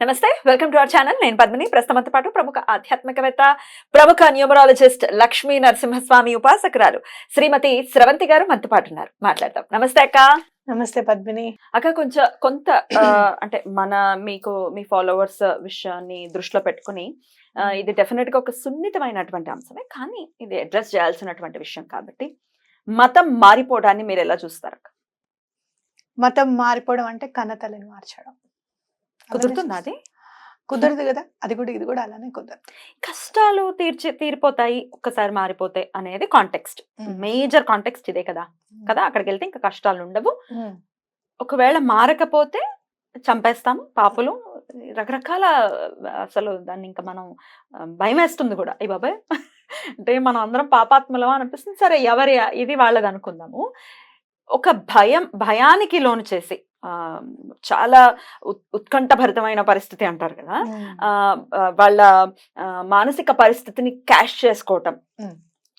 నమస్తే welcome to our channel. నేను పద్మిని. ప్రస్తుతంతో పాటు ప్రముఖ ఆధ్యాత్మికవేత్త ప్రముఖ న్యూమరాలజిస్ట్ లక్ష్మీ నరసింహస్వామి ఉపాసకురాలు శ్రీమతి స్రవంతి గారు మనతో పాటు ఉన్నారు. మాట్లాడదాం. నమస్తే అక్క. నమస్తే పద్మిని. అక్క కొంచెం కొంత అంటే మన మీకు మీ ఫాలోవర్స్ విషయాన్ని దృష్టిలో పెట్టుకుని ఇది డెఫినెట్గా ఒక సున్నితమైనటువంటి అంశమే. కానీ ఇది అడ్రస్ చేయాల్సినటువంటి విషయం కాబట్టి మతం మారిపోవడాన్ని మీరు ఎలా చూస్తారు మతం మారిపోవడం అంటే కన్నతల్లిని మార్చడం. కుదురుతుందా అది? కుదరదు కదా. అది కూడా ఇది కూడా అలానే కుదరదు. కష్టాలు తీర్చి తీరిపోతాయి ఒక్కసారి మారిపోతాయి అనేది కాంటెక్స్ట్ మేజర్ కాంటెక్స్ట్ ఇదే కదా. కదా? అక్కడికి వెళ్తే ఇంకా కష్టాలు ఉండవు. ఒకవేళ మారకపోతే చంపేస్తాము పాపులు. రకరకాల అసలు దాన్ని ఇంకా మనం భయం వేస్తుంది కూడా. ఈ బాబాయ్. అంటే మనం అందరం పాపాత్మలం అనిపిస్తుంది. సరే ఎవరి ఇది వాళ్ళది అనుకుందాము ఒక భయం భయానికి లోను చేసి చాలా ఉత్- ఉత్కంఠభరితమైన పరిస్థితి అంటారు కదా. వాళ్ళ మానసిక పరిస్థితిని క్యాష్ చేసుకోవటం.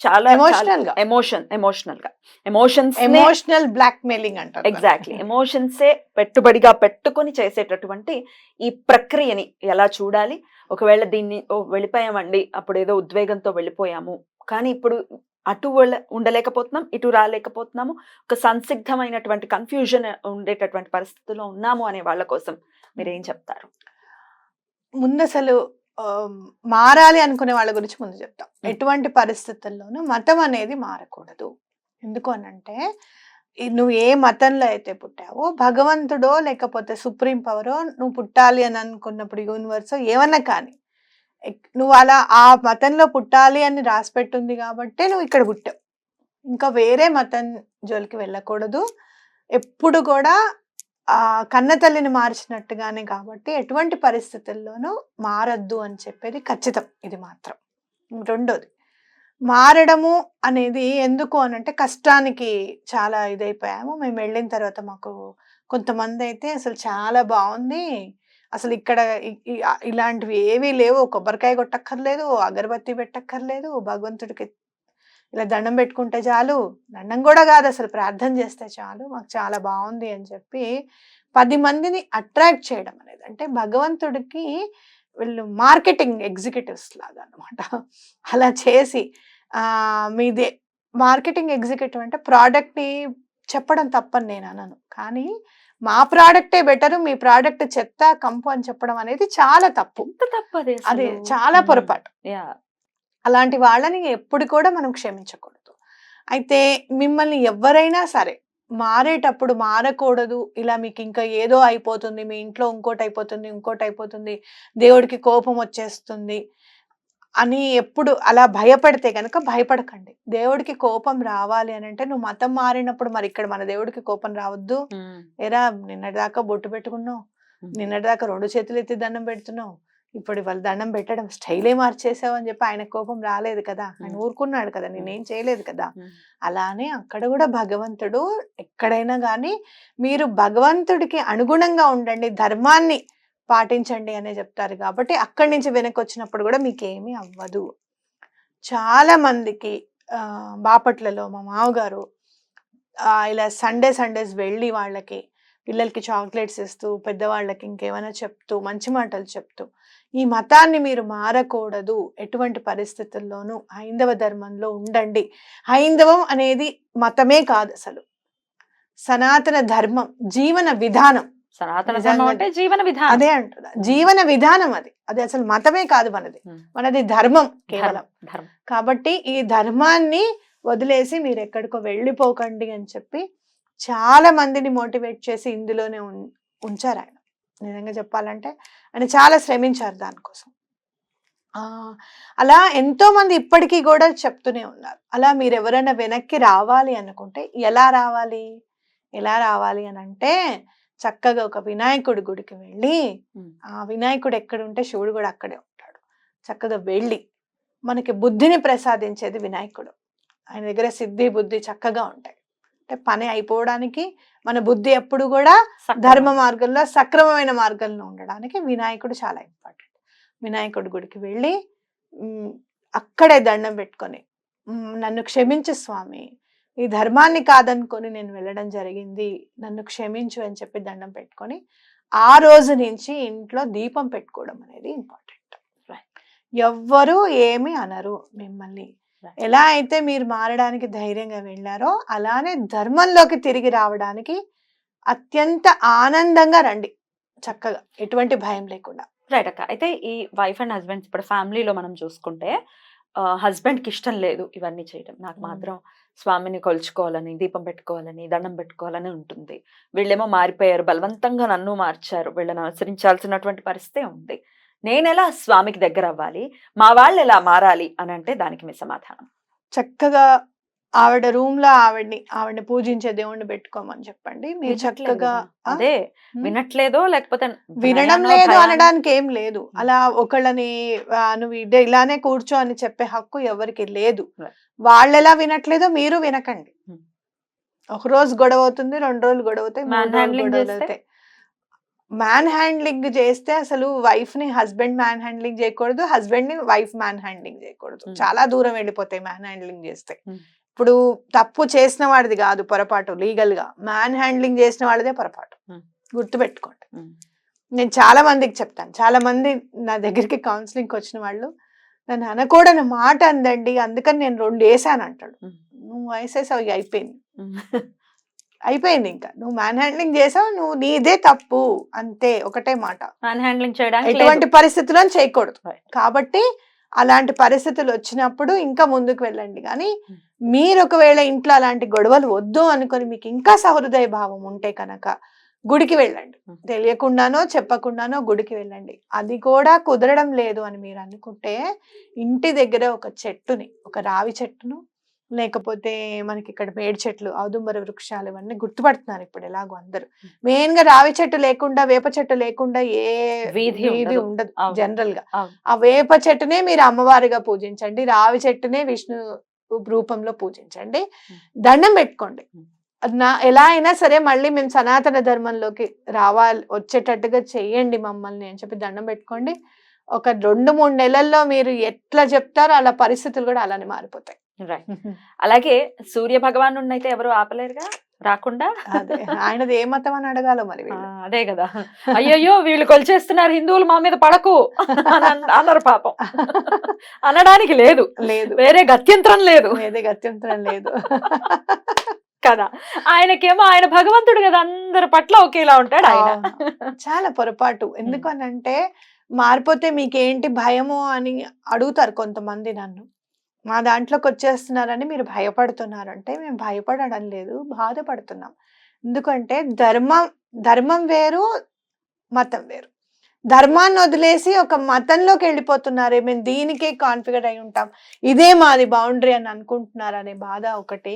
చాలా Emotional గా. ఎమోషన్ ఎమోషనల్గా ఎమోషన్స్ ఎమోషనల్ బ్లాక్ మెయిలింగ్ అంటారు ఎగ్జాక్ట్లీ. ఎమోషన్సే పెట్టుబడిగా పెట్టుకొని చేసేటటువంటి ఈ ప్రక్రియని ఎలా చూడాలి? ఒకవేళ దీన్ని వెళ్ళిపోయామండి అప్పుడు ఏదో ఉద్వేగంతో వెళ్ళిపోయాము. కానీ ఇప్పుడు అటు ఉండలేకపోతున్నాం ఇటు రాలేకపోతున్నాము. ఒక సంసిగ్ధమైనటువంటి కన్ఫ్యూజన్ ఉండేటటువంటి పరిస్థితిలో ఉన్నాము అనే వాళ్ళ కోసం మీరు ఏం చెప్తారు? ముందు అసలు మారాలి అనుకునే వాళ్ళ గురించి ముందు చెప్తాం. ఎటువంటి పరిస్థితుల్లోనూ మతం అనేది మారకూడదు. ఎందుకు అనంటే నువ్వు ఏ మతంలో అయితే పుట్టావో భగవంతుడో లేకపోతే సుప్రీం పవరో నువ్వు పుట్టాలి అని అనుకున్నప్పుడు యూనివర్స్ ఏమన్నా కానీ నువ్వు అలా ఆ మతంలో పుట్టాలి అని రాసి పెట్టుంది కాబట్టి నువ్వు ఇక్కడ పుట్టావు. ఇంకా వేరే మతం జోలికి వెళ్ళకూడదు. ఎప్పుడు కూడా ఆ కన్న తల్లిని మార్చినట్టుగానే కాబట్టి ఎటువంటి పరిస్థితుల్లోనూ మారద్దు అని చెప్పేది ఖచ్చితం. ఇది మాత్రం. రెండోది మారడము అనేది ఎందుకు అని అంటే కష్టానికి చాలా ఇదైపోయాము. మేము వెళ్ళిన తర్వాత మాకు కొంతమంది అయితే అసలు చాలా బాగుంది. అసలు ఇక్కడ ఇలాంటివి ఏవీ లేవు. కొబ్బరికాయ కొట్టక్కర్లేదు అగరబత్తి పెట్టక్కర్లేదు భగవంతుడికి ఇలా దండం పెట్టుకుంటే చాలు. దండం కూడా కాదు అసలు ప్రార్థన చేస్తే చాలు. మాకు చాలా బాగుంది అని చెప్పి పది మందిని అట్రాక్ట్ చేయడం అనేది. అంటే భగవంతుడికి వీళ్ళు మార్కెటింగ్ ఎగ్జిక్యూటివ్స్ లాగా అనమాట అలా చేసి మీదే మార్కెటింగ్ ఎగ్జిక్యూటివ్ అంటే ప్రోడక్ట్ని చెప్పడం తప్పని నేను అనను. కానీ మా ప్రోడక్టే బెటర్ మీ ప్రోడక్ట్ చెత్త కంపు అని చెప్పడం అనేది చాలా తప్పు. ఎంత తప్పది అది చాలా పొరపాటు. అలాంటి వాళ్ళని ఎప్పుడు కూడా మనం క్షమించకూడదు. అయితే మిమ్మల్ని ఎవరైనా సరే మారేటప్పుడు మారకూడదు ఇలా మీకు ఇంకా ఏదో అయిపోతుంది మీ ఇంట్లో ఇంకోటి అయిపోతుంది ఇంకోటి అయిపోతుంది దేవుడికి కోపం వచ్చేస్తుంది అని ఎప్పుడు అలా భయపడితే కనుక భయపడకండి. దేవుడికి కోపం రావాలి అని అంటే నువ్వు మతం మారినప్పుడు మరి ఇక్కడ మన దేవుడికి కోపం రావద్దు. ఏరా నిన్నటిదాకా బొట్టు పెట్టుకున్నావు. నిన్నటిదాకా రెండు చేతులు ఎత్తి దండం పెడుతున్నావు. ఇప్పుడు వాళ్ళు దండం పెట్టడం స్టైలే మార్చేసావు అని చెప్పి ఆయన కోపం రాలేదు కదా. ఆయన. ఊరుకున్నాడు కదా నేనేం చేయలేదు కదా. అలానే అక్కడ కూడా భగవంతుడు ఎక్కడైనా కానీ మీరు భగవంతుడికి అనుగుణంగా ఉండండి. ధర్మాన్ని పాటించండి అనే చెప్తారు కాబట్టి అక్కడి నుంచి వెనక్కి వచ్చినప్పుడు కూడా మీకు ఏమీ అవ్వదు. చాలా మందికి బాపట్లలో మా మామగారు ఇలా సండే సండేస్ వెళ్ళి వాళ్ళకి పిల్లలకి చాక్లెట్స్ ఇస్తూ పెద్దవాళ్ళకి ఇంకేమైనా చెప్తూ మంచి మాటలు చెప్తూ ఈ మతాన్ని మీరు మారకూడదు. ఎటువంటి పరిస్థితుల్లోనూ హైందవ ధర్మంలో ఉండండి. హైందవం అనేది మతమే కాదు అసలు. సనాతన ధర్మం జీవన విధానం. సనాతన ధర్మం అంటే జీవన విధానం. అదే అంటున్నా. జీవన విధానం అది. అది అసలు మతమే కాదు మనది. మనది ధర్మం కేవలం. కాబట్టి ఈ ధర్మాన్ని వదిలేసి మీరు ఎక్కడికో వెళ్ళిపోకండి అని చెప్పి చాలా మందిని మోటివేట్ చేసి ఇందులోనే ఉంచారు ఆయన. నిజంగా చెప్పాలంటే ఆయన చాలా శ్రమించారు దానికోసం. ఆ, అలా ఎంతో మంది ఇప్పటికీ కూడా చెప్తూనే ఉన్నారు. అలా మీరు ఎవరైనా వెనక్కి రావాలి అనుకుంటే ఎలా రావాలి? ఎలా రావాలి అని అంటే చక్కగా ఒక వినాయకుడి గుడికి వెళ్ళి. ఆ వినాయకుడు ఎక్కడ ఉంటే శివుడు కూడా అక్కడే ఉంటాడు చక్కగా వెళ్ళి మనకి బుద్ధిని ప్రసాదించేది వినాయకుడు ఆయన దగ్గర సిద్ధి బుద్ధి చక్కగా ఉంటాయి అంటే పని అయిపోవడానికి మన బుద్ధి ఎప్పుడు కూడా. ధర్మ మార్గంలో సక్రమమైన మార్గంలో ఉండడానికి వినాయకుడు చాలా ఇంపార్టెంట్ వినాయకుడి గుడికి వెళ్ళి అక్కడే దండం పెట్టుకొని నన్ను క్షమించు స్వామి ఈ ధర్మాన్ని కాదనుకొని నేను వెళ్ళడం జరిగింది నన్ను క్షమించు అని చెప్పి దండం పెట్టుకొని ఆ రోజు నుంచి ఇంట్లో దీపం పెట్టుకోవడం అనేది ఇంపార్టెంట్. ఎవ్వరూ ఏమి అనరు మిమ్మల్ని. ఎలా అయితే మీరు మారడానికి ధైర్యంగా వెళ్ళారో అలానే ధర్మంలోకి తిరిగి రావడానికి అత్యంత ఆనందంగా రండి చక్కగా ఎటువంటి భయం లేకుండా రైట్ అక్క అయితే ఈ వైఫ్ అండ్ హస్బెండ్ ఇప్పుడు ఫ్యామిలీలో మనం చూసుకుంటే హస్బెండ్కి ఇష్టం లేదు ఇవన్నీ చేయడం నాకు. మాత్రం స్వామిని కొలుచుకోవాలని దీపం పెట్టుకోవాలని దండం పెట్టుకోవాలని ఉంటుంది. వీళ్ళేమో మారిపోయారు బలవంతంగా నన్ను మార్చారు. వీళ్ళని అనుసరించాల్సినటువంటి పరిస్థితి ఉంది. నేను ఎలా స్వామికి దగ్గర అవ్వాలి మా వాళ్ళు ఎలా మారాలి? అని అంటే దానికి మీ సమాధానం. చక్కగా ఆవిడ రూమ్లో ఆవిడ్ని ఆవిడని పూజించే దేవుణ్ణి పెట్టుకోమని చెప్పండి మీరు చక్కగా? అదే? వినట్లేదో లేకపోతే వినడం లేదు అనడానికి ఏం లేదు అలా ఒకళ్ళని నువ్వు ఇదే ఇలానే కూర్చో అని చెప్పే హక్కు ఎవరికి లేదు. వాళ్ళు ఎలా వినట్లేదో మీరు వినకండి. ఒక రోజు గొడవ అవుతుంది రెండు రోజులు గొడవ అవుతాయి గొడవలు మ్యాన్ హ్యాండ్లింగ్ చేస్తే అసలు వైఫ్ని హస్బెండ్ మ్యాన్ హ్యాండ్లింగ్ చేయకూడదు హస్బెండ్ని వైఫ్ మ్యాన్ హ్యాండ్లింగ్ చేయకూడదు. చాలా దూరం వెళ్ళిపోతాయి మ్యాన్ హ్యాండ్లింగ్ చేస్తే. ఇప్పుడు తప్పు చేసిన వాడిది కాదు పొరపాటు లీగల్గా. మ్యాన్ హ్యాండ్లింగ్ చేసిన వాడిదే పొరపాటు. గుర్తుపెట్టుకోండి. నేను చాలా మందికి చెప్తాను. చాలా మంది నా దగ్గరికి కౌన్సిలింగ్కి వచ్చిన వాళ్ళు నన్ను అనకూడని మాట అందండి అందుకని నేను రెండు వేసాను అంటాడు. నువ్వు వేసేసావు ఇక అయిపోయింది. అయిపోయింది ఇంకా. నువ్వు మ్యాన్ హ్యాండ్లింగ్ చేసావు నువ్వు నీదే తప్పు. అంతే ఒకటే మాట. మ్యాన్ హ్యాండ్లింగ్ చేయడానికి ఎటువంటి పరిస్థితుల్లో చేయకూడదు. కాబట్టి అలాంటి పరిస్థితులు వచ్చినప్పుడు ఇంకా ముందుకు వెళ్ళండి కానీ. మీరు ఒకవేళ ఇంట్లో అలాంటి గొడవలు వద్దు అనుకొని మీకు ఇంకా సహృదయ భావం ఉంటే కనుక గుడికి వెళ్ళండి. తెలియకుండానో చెప్పకుండానో గుడికి వెళ్ళండి అది కూడా కుదరడం లేదు అని మీరు అనుకుంటే ఇంటి దగ్గర ఒక చెట్టుని ఒక రావి చెట్టును లేకపోతే మనకి ఇక్కడ మేడి చెట్లు ఔదుంబర వృక్షాలు ఇవన్నీ గుర్తుపడుతున్నారు ఇప్పుడు ఎలాగో అందరూ. మెయిన్గా రావి చెట్టు లేకుండా వేప చెట్టు లేకుండా ఏ వీధి వీధి ఉండదు. జనరల్గా. ఆ వేప చెట్టునే మీరు అమ్మవారిగా పూజించండి రావి చెట్టునే విష్ణు రూపంలో పూజించండి. దండం పెట్టుకోండి. నా ఎలా అయినా సరే మళ్ళీ మేము సనాతన ధర్మంలోకి రావాలి వచ్చేటట్టుగా చెయ్యండి మమ్మల్ని అని చెప్పి దండం పెట్టుకోండి ఒక రెండు మూడు నెలల్లో మీరు ఎట్లా చెప్తారో అలా పరిస్థితులు కూడా అలానే మారిపోతాయి అలాగే సూర్య భగవాను అయితే ఎవరు ఆపలేరుగా? రాకుండా? అదే. ఆయనది ఏ మతం అని అడగాలో మరి. అదే కదా. అయ్యయ్యో వీళ్ళు కొలిచేస్తున్నారు హిందువులు మా మీద పడకు అని అన్- అన్నారు పాపం. అనడానికి లేదు. లేదు. వేరే గత్యంతరం లేదు. ఏదే గత్యంతరం లేదు. కదా. ఆయనకేమో ఆయన భగవంతుడు కదా అందరి పట్ల ఒకేలా ఉంటాడు ఆయన. చాలా పొరపాటు. ఎందుకనంటే మారిపోతే మీకేంటి భయము అని అడుగుతారు కొంతమంది నన్ను. మా దాంట్లోకి వచ్చేస్తున్నారని మీరు భయపడుతున్నారంటే మేము భయపడడం లేదు బాధపడుతున్నాం. ఎందుకంటే ధర్మం ధర్మం వేరు మతం వేరు. ధర్మాన్ని వదిలేసి ఒక మతంలోకి వెళ్ళిపోతున్నారే మేము దీనికే కాన్ఫిగర్ అయి ఉంటాం. ఇదే మాది బౌండరీ అని అనుకుంటున్నారు అనే బాధ ఒకటి.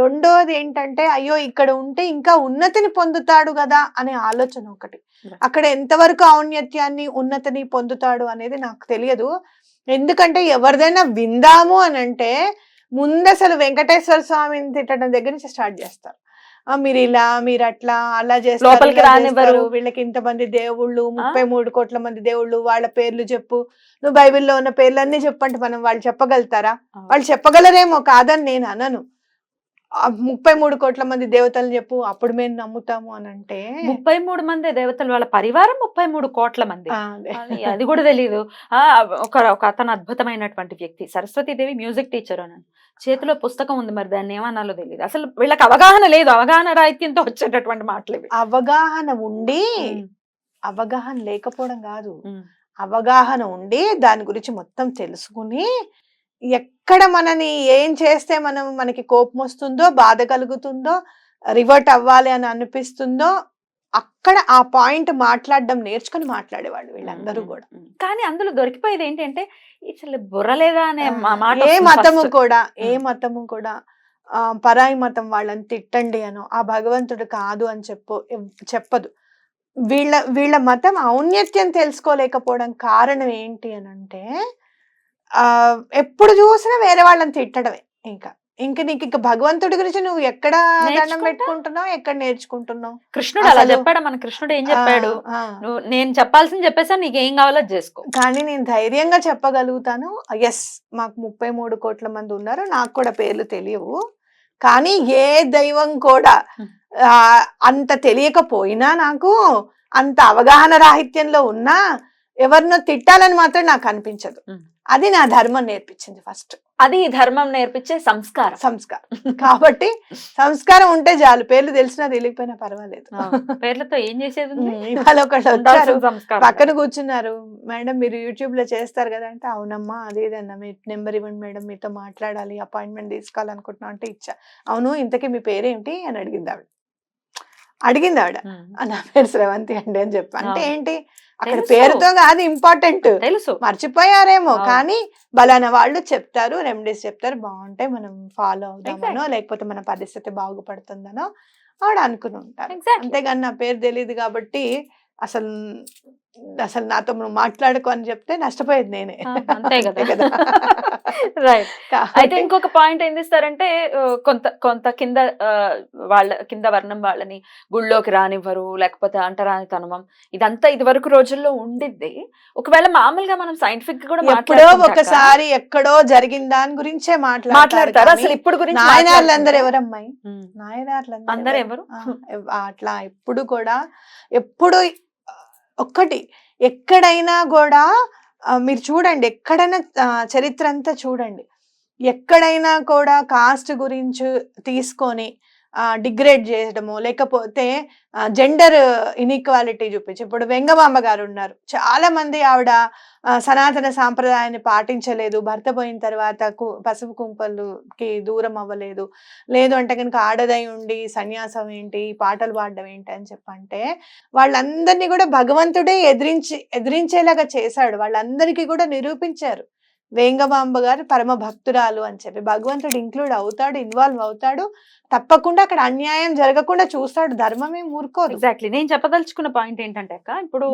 రెండోది ఏంటంటే అయ్యో ఇక్కడ ఉంటే ఇంకా ఉన్నతిని పొందుతాడు కదా అనే ఆలోచన ఒకటి. అక్కడ ఎంతవరకు ఔన్నత్యాన్ని ఉన్నతిని పొందుతాడు అనేది నాకు తెలియదు. ఎందుకంటే ఎవరిదైనా విందాము అని అంటే ముందు అసలు వెంకటేశ్వర స్వామిని తిట్టడం దగ్గర నుంచి స్టార్ట్ చేస్తారు. ఆ, మీరు ఇలా మీరు అట్లా అలా చేస్తారు వీళ్ళకి ఇంతమంది దేవుళ్ళు ముప్పై మూడు కోట్ల మంది దేవుళ్ళు వాళ్ళ పేర్లు చెప్పు. నువ్వు బైబిల్లో ఉన్న పేర్లన్నీ చెప్పంటే మనం వాళ్ళు చెప్పగలుగుతారా? వాళ్ళు చెప్పగలరేమో కాదని నేను అనను. ముప్పై మూడు కోట్ల మంది దేవతలు చెప్పు అప్పుడు మేము నమ్ముతాము అని అంటే ముప్పై మూడు మంది దేవతలు వాళ్ళ పరివారం ముప్పై మూడు కోట్ల మంది. అదే. కూడా తెలియదు ఒక ఒక అతను అద్భుతమైనటువంటి వ్యక్తి. సరస్వతీదేవి మ్యూజిక్ టీచర్ అని చేతిలో పుస్తకం ఉంది మరి దాన్ని ఏమనాలో తెలియదు అసలు వీళ్ళకి అవగాహన లేదు. అవగాహన రాహిత్యంతో వచ్చేటటువంటి మాటలు అవగాహన ఉండి అవగాహన లేకపోవడం కాదు. అవగాహన ఉండి దాని గురించి మొత్తం తెలుసుకుని ఎక్కడ మనని ఏం చేస్తే మనం మనకి కోపం వస్తుందో బాధ కలుగుతుందో రివర్ట్ అవ్వాలి అని అనిపిస్తుందో అక్కడ ఆ పాయింట్ మాట్లాడడం నేర్చుకుని మాట్లాడేవాళ్ళు వీళ్ళందరూ కూడా. కానీ అందులో దొరికిపోయేది ఏంటంటే అసలు బుర్రలేదా అనే మాట ఏ మతము. కూడా ఏ. మతము కూడా ఆ పరాయి మతం వాళ్ళని తిట్టండి అనో ఆ భగవంతుడు కాదు అని చెప్పు చెప్పదు వీళ్ళ వీళ్ళ మతం ఔన్నత్యం తెలుసుకోలేకపోవడం కారణం ఏంటి అని అంటే ఎప్పుడు చూసినా వేరే వాళ్ళని తిట్టడమే ఇంకా. ఇంక నీకు ఇంకా భగవంతుడి గురించి నువ్వు ఎక్కడ దండం? పెట్టుకుంటున్నావు? ఎక్కడ నేర్చుకుంటున్నావు? కృష్ణుడు అలా చెప్పాడు మన కృష్ణుడు ఏం చెప్పాడు. నువ్వు నేను చెప్పాల్సింది చెప్పేసా నీకు ఏం కావాలో చేసుకో. కానీ నేను ధైర్యంగా చెప్పగలుగుతాను. ఎస్ మాకు ముప్పై మూడు కోట్ల మంది ఉన్నారు నాకు కూడా పేర్లు తెలియవు. కానీ ఏ దైవం కూడా అంత తెలియకపోయినా నాకు అంత అవగాహన రాహిత్యంలో ఉన్నా ఎవరినో తిట్టాలని మాత్రం నాకు అనిపించదు. అది నా ధర్మం నేర్పించింది ఫస్ట్. అది ధర్మం నేర్పించే సంస్కారం. సంస్కారం. కాబట్టి సంస్కారం ఉంటే చాలు. పేర్లు తెలిసినా తెలియకపోయినా పర్వాలేదు. పేర్లతో ఏం చేసేది ఇవాళ ఒకళ్ళు వచ్చారు. పక్కన కూర్చున్నారు. మేడం మీరు యూట్యూబ్లో చేస్తారు కదా అంటే అవునమ్మా అదేదన్నా మీ నెంబర్ ఇవ్వండి మేడం మీతో మాట్లాడాలి అపాయింట్మెంట్ తీసుకోవాలనుకుంటున్నా అంటే ఇచ్చా. అవును ఇంతకీ మీ పేరేంటి అని అడిగింది ఆవిడ. అడిగింది ఆవిడ. ఉమ్, "ఆ, నా పేరు శ్రవంతి అండి అని చెప్పి. అంటే. ఏంటి? అక్కడ. పేరుతో కాదు ఇంపార్టెంట్ తెలుసు మర్చిపోయారేమో. కానీ బలానా వాళ్ళు చెప్తారు రెమెడీస్ చెప్తారు బాగుంటాయి మనం ఫాలో అవుదామనో. లేకపోతే మన పరిస్థితి బాగుపడుతుందనో ఆవిడ అనుకుని ఉంటారు అంతేగాని నా పేరు తెలియదు కాబట్టి అసలు అసలు నాతో నువ్వు మాట్లాడుకో అని చెప్తే నష్టపోయేది నేనే. అంతే కదా. రైట్ అయితే ఇంకొక పాయింట్ ఏం చేస్తారంటే కొంత కొంత కింద వాళ్ళ కింద వర్ణం వాళ్ళని గుళ్ళోకి రానివ్వరు లేకపోతే అంటరాని తనమం ఇదంతా ఇది వరకు రోజుల్లో ఉండిద్ది. ఒకవేళ మామూలుగా మనం సైంటిఫిక్ కూడా ఎప్పుడో ఒకసారి ఎక్కడో జరిగిన దాని గురించే మాట్లాడతారు. అసలు ఇప్పుడు గురించి నాయనార్లందరూ ఎవరమ్మాయి. నాయనార్లందరూ అందరు ఎవరు? అట్లా ఎప్పుడు కూడా ఎప్పుడు ఒక్కటి. ఎక్కడైనా కూడా మీరు చూడండి ఎక్కడైనా చరిత్ర అంతా చూడండి. ఎక్కడైనా కూడా కాస్ట్ గురించి తీసుకొని డిగ్రేడ్ చేయడము లేకపోతే జెండర్ ఇన్ఈక్వాలిటీ చూపించి ఇప్పుడు వెంగమాంబ గారు ఉన్నారు. చాలా మంది ఆవిడ సనాతన సాంప్రదాయాన్ని పాటించలేదు. భర్త పోయిన తర్వాత కు- పసుపు కుంపలుకి దూరం అవ్వలేదు. లేదు అంటే కనుక ఆడదై ఉండి సన్యాసం ఏంటి పాటలు పాడడం ఏంటి అని చెప్పంటే వాళ్ళందరినీ కూడా భగవంతుడే ఎదిరించి ఎదిరించేలాగా చేశాడు. వాళ్ళందరికీ కూడా నిరూపించారు. వేంగమాంబ గారు పరమ భక్తురాలు అని చెప్పి. భగవంతుడు ఇంక్లూడ్ అవుతాడు ఇన్వాల్వ్ అవుతాడు. తప్పకుండా అక్కడ అన్యాయం జరగకుండా చూస్తాడు. ధర్మమే ఊరుకోదు. ఎగ్జాక్ట్లీ నేను చెప్పదలుచుకున్న పాయింట్ ఏంటంటే అక్క ఇప్పుడు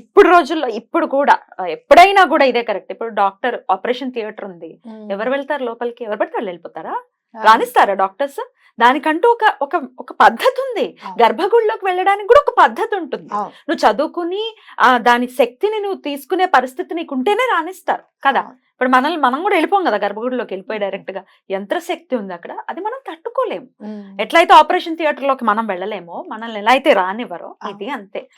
ఇప్పుడు రోజుల్లో ఇప్పుడు కూడా ఎప్పుడైనా కూడా ఇదే కరెక్ట్ ఇప్పుడు డాక్టర్ ఆపరేషన్ థియేటర్ ఉంది. ఎవరు వెళ్తారు లోపలికి? ఎవరు పడితే వాళ్ళు వెళ్ళిపోతారా? రాణిస్తారా డాక్టర్స్? దానికంటూ ఒక ఒక ఒక పద్ధతి ఉంది. గర్భగుడిలోకి వెళ్ళడానికి కూడా ఒక పద్ధతి ఉంటుంది. నువ్వు చదువుకుని ఆ దాని శక్తిని నువ్వు తీసుకునే పరిస్థితి నీకు ఉంటేనే రాణిస్తారు. కదా. ఇప్పుడు మనల్ని మనం కూడా వెళ్ళిపోం కదా గర్భగుడిలోకి వెళ్ళిపోయి డైరెక్ట్గా యంత్ర శక్తి ఉంది అక్కడ. అది మనం తట్టుకోలేము. ఎట్లయితే ఆపరేషన్ థియేటర్లోకి మనం వెళ్ళలేమో మనల్ని ఎలా అయితే రానివ్వరో ఇది అంతే.